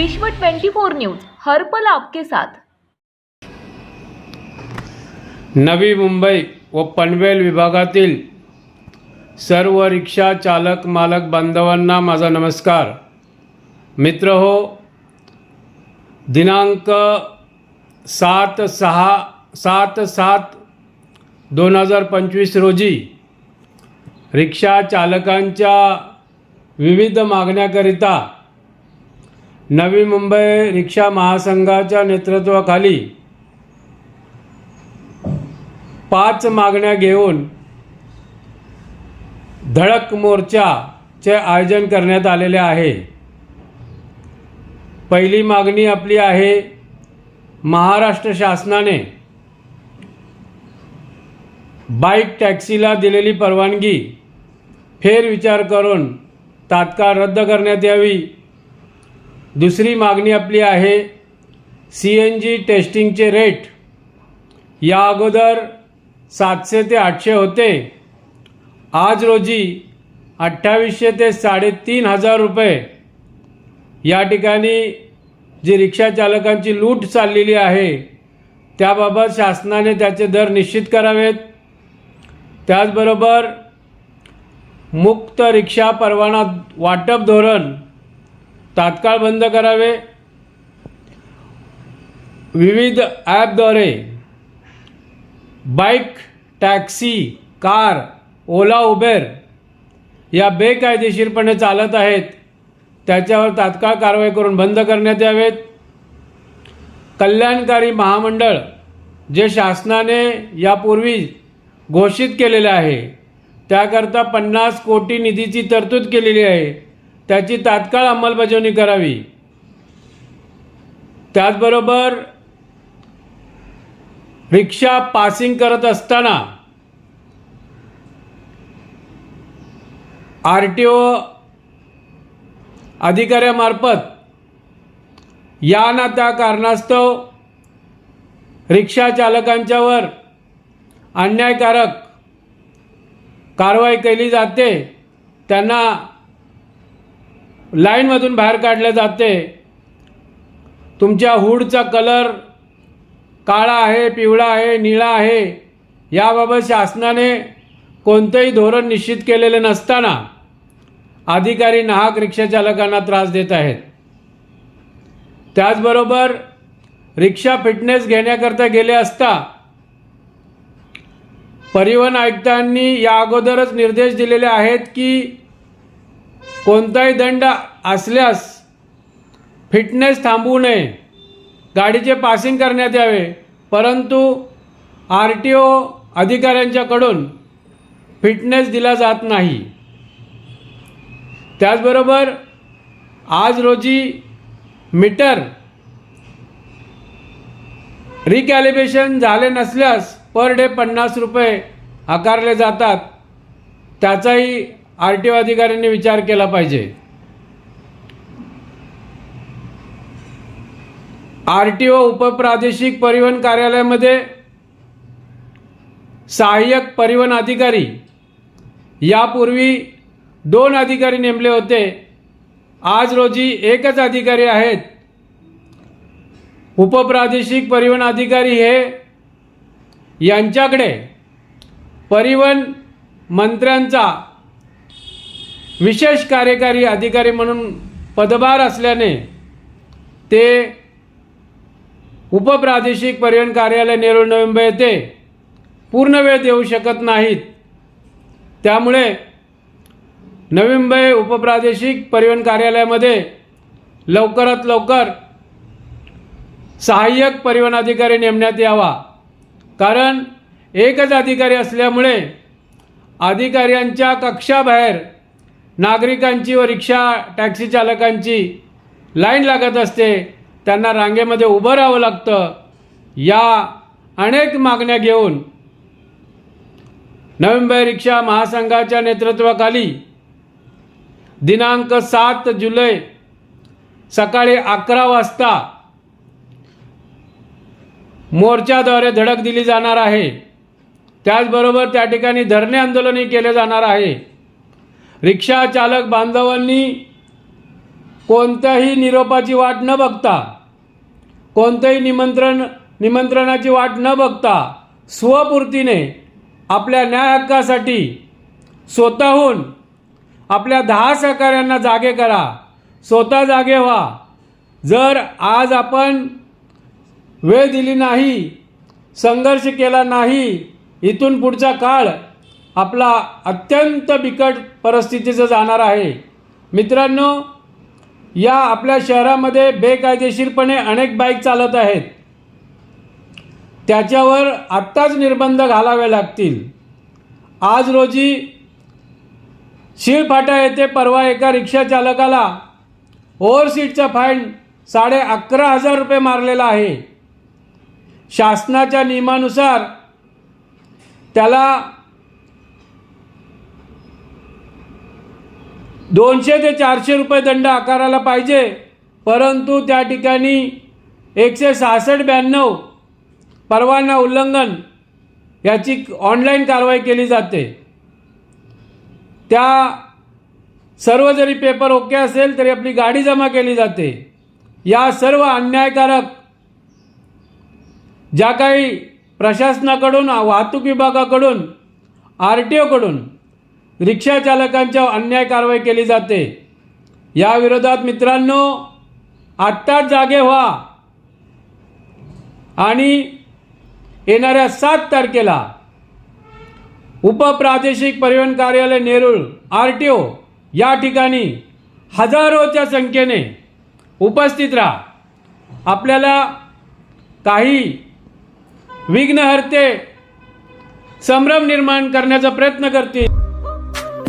विश्व 24 न्यूज हर पल आपके साथ. नवी मुंबई व पनवेल विभागातील सर्व रिक्षा चालक मालक बांधवांना माझा नमस्कार. मित्र हो दिनांक सात सहा सात सात दोन हजार पंचवीस रोजी रिक्षा चालकांच्या विविध मागण्याकरिता नवी मुंबई रिक्षा महासंघाच्या नेतृत्वाखाली पाच मागण्या घेऊन धडक मोर्चाचे आयोजन करण्यात आलेले आहे. पहिली मागणी आपली आहे महाराष्ट्र शासनाने बाईक टॅक्सीला दिलेली परवानगी फेरविचार करून तात्काळ रद्द करण्यात यावी. दुसरी मागणी आपली आहे सी एन जी टेस्टिंगचे रेट. या अगोदर सातशे ते आठशे होते. आज रोजी अठ्ठावीसशे ते साडेतीन हजार रुपये. या ठिकाणी जी रिक्षा चालकांची लूट चाललेली आहे त्याबाबत शासनाने त्याचे दर निश्चित करावेत. त्याचबरोबर मुक्त रिक्षा परवाना वाटप धोरण तात्काळ बंद करावे. विविध ॲपद्वारे bike taxi car Ola Uber या बेकायदेशीरपणे चालत आहेत. त्याच्यावर तात्काळ कारवाई करून बंद करण्यात यावेत. कल्याणकारी महामंडळ जे शासनाने यापूर्वी घोषित केलेले आहे त्याकरता पन्नास कोटी निधीची तरतूद केलेली आहे. त्याची तात्काळ अंमलबजावणी करावी. त्याचबरोबर रिक्षा पासिंग करत असताना आर टी ओ अधिकाऱ्यामार्फत या ना त्या कारणास्तव रिक्षा चालकांच्यावर अन्यायकारक कारवाई केली जाते. त्यांना लाईनमधून बाहेर काढले जाते. तुमच्या हुडचा कलर काळा आहे पिवळा आहे निळा आहे याबाबत शासनाने कोणतंही धोरण निश्चित केलेले नसताना अधिकारी नाहक रिक्षाचालकांना त्रास देत आहेत. त्याचबरोबर रिक्षा फिटनेस घेण्याकरता गेले असता परिवहन आयुक्तांनी या अगोदरच निर्देश दिलेले आहेत की कोणताही दंड असल्यास फिटनेस थांबवू नये. गाडीचे पासिंग करण्यात यावे. परंतु आर टी ओ अधिकाऱ्यांच्याकडून फिटनेस दिला जात नाही. त्याचबरोबर आज रोजी मीटर रिकॅलिब्रेशन झाले नसल्यास पर डे पन्नास रुपये आकारले जातात. त्याचाही आर टी ओ अधिकाऱ्यांनी विचार केला पाहिजे. आर टी ओ उपप्रादेशिक परिवहन कार्यालयामध्ये सहाय्यक परिवहन अधिकारी यापूर्वी दोन अधिकारी नेमले होते. आज रोजी एकच अधिकारी आहेत. उपप्रादेशिक परिवहन अधिकारी हे यांच्याकडे परिवहन मंत्र्यांचा विशेष कार्यकारी अधिकारी म्हणून पदभार असल्याने ते उपप्रादेशिक परिवहन कार्यालय नेरूळ नवी येथे पूर्ण वेळ देऊ शकत नाहीत. त्यामुळे नवी मुंबई उपप्रादेशिक परिवहन कार्यालयामध्ये लवकरात लवकर सहाय्यक परिवहन अधिकारी नेमण्यात यावा. कारण एकच अधिकारी असल्यामुळे अधिकाऱ्यांच्या कक्षाबाहेर नागरिकांची व रिक्षा टॅक्सी चालकांची लाईन लागत असते त्यांना रांगेमध्ये उभं राहावं लागतं. या अनेक मागण्या घेऊन नवी रिक्षा महासंघाच्या नेतृत्वाखाली दिनांक सात जुलै सकाळी अकरा वाजता मोर्चाद्वारे धडक दिली जाणार आहे. त्याचबरोबर त्या ठिकाणी धरणे आंदोलनही केले जाणार आहे. रिक्षा चालक बांधवांनी कोणत्याही निरोपाची वाट न बघता कोणतंही निमंत्रण निमंत्रणाची वाट न बघता स्वपूर्तीने आपल्या न्याय हक्कासाठी स्वतःहून आपल्या दहा सहकाऱ्यांना जागे करा स्वतः जागे व्हा. जर आज आपण वेळ दिली नाही संघर्ष केला नाही इथून पुढचा काळ आपला अत्यंत बिकट परिस्थितीचं जाणार आहे. मित्रांनो या आपल्या शहरामध्ये बेकायदेशीरपणे अनेक बाईक चालत आहेत. त्याच्यावर आत्ताच निर्बंध घालावे लागतील. आज रोजी शिळफाटा येथे परवा एका रिक्षा चालकाला ओव्हरसीटचा फाईन साडे अकरा हजार रुपये मारलेला आहे. शासनाच्या नियमानुसार त्याला दोनशे ते चारशे रुपये दंड आकारायला पाहिजे. परंतु त्या ठिकाणी एकशे सहासष्ट ब्याण्णव परवाना उल्लंघन याची ऑनलाईन कारवाई केली जाते. त्या सर्व जरी पेपर ओके असेल तरी आपली गाडी जमा केली जाते. या सर्व अन्यायकारक ज्या काही प्रशासनाकडून वाहतूक विभागाकडून आर टी ओकडून रिक्षा चालकांच्या अन्याय कारवाई केली जाते. या विरोधात मित्रांनो आत्ताच जागे व्हा. आणि येणाऱ्या सात तारखेला उपप्रादेशिक परिवहन कार्यालय नेरूळ आर टी ओ या ठिकाणी हजारोच्या संख्येने उपस्थित राहा. आपल्याला काही विघ्नहर्ते संभ्रम निर्माण करण्याचा प्रयत्न करतील.